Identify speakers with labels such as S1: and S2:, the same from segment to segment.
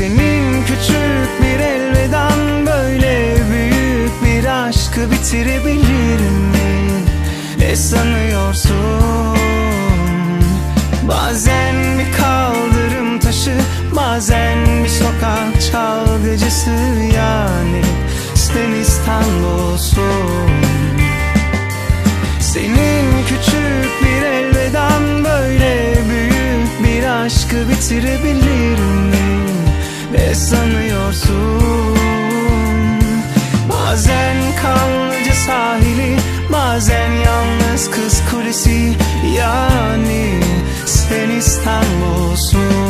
S1: Senin küçük bir elveden böyle büyük bir aşkı bitirebilir mi? Ne sanıyorsun? Bazen bir kaldırım taşı Bazen bir sokak çalgıcısı yani Sen İstanbul'sun Senin küçük bir elveden böyle büyük bir aşkı bitirebilir mi? Ne sanıyorsun? Bazen kanlıca sahili Bazen yalnız kız kulesi Yani sen İstanbul'sun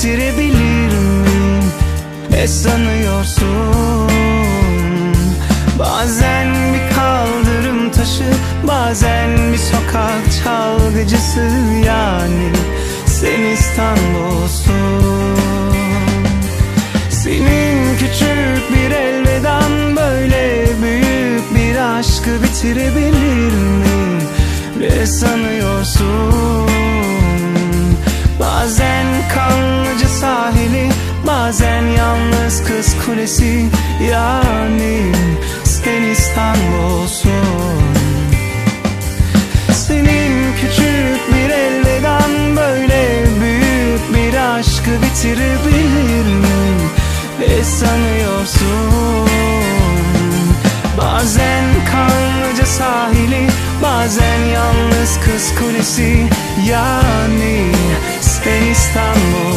S1: aşkı bitirebilir mi? Ne sanıyorsun? Bazen bir kaldırım taşı Bazen bir sokak çalgıcısı yani Sen İstanbul'sun Senin küçük bir elveden böyle büyük bir aşkı bitirebilir mi? Ne sanıyorsun? Kulesi Yani sen İstanbul'sun Senin küçük bir elveden böyle büyük bir aşkı bitirebilir mi? Ne sanıyorsun? Bazen kanlıca sahili Bazen yalnız kız kulesi Yani sen İstanbul'sun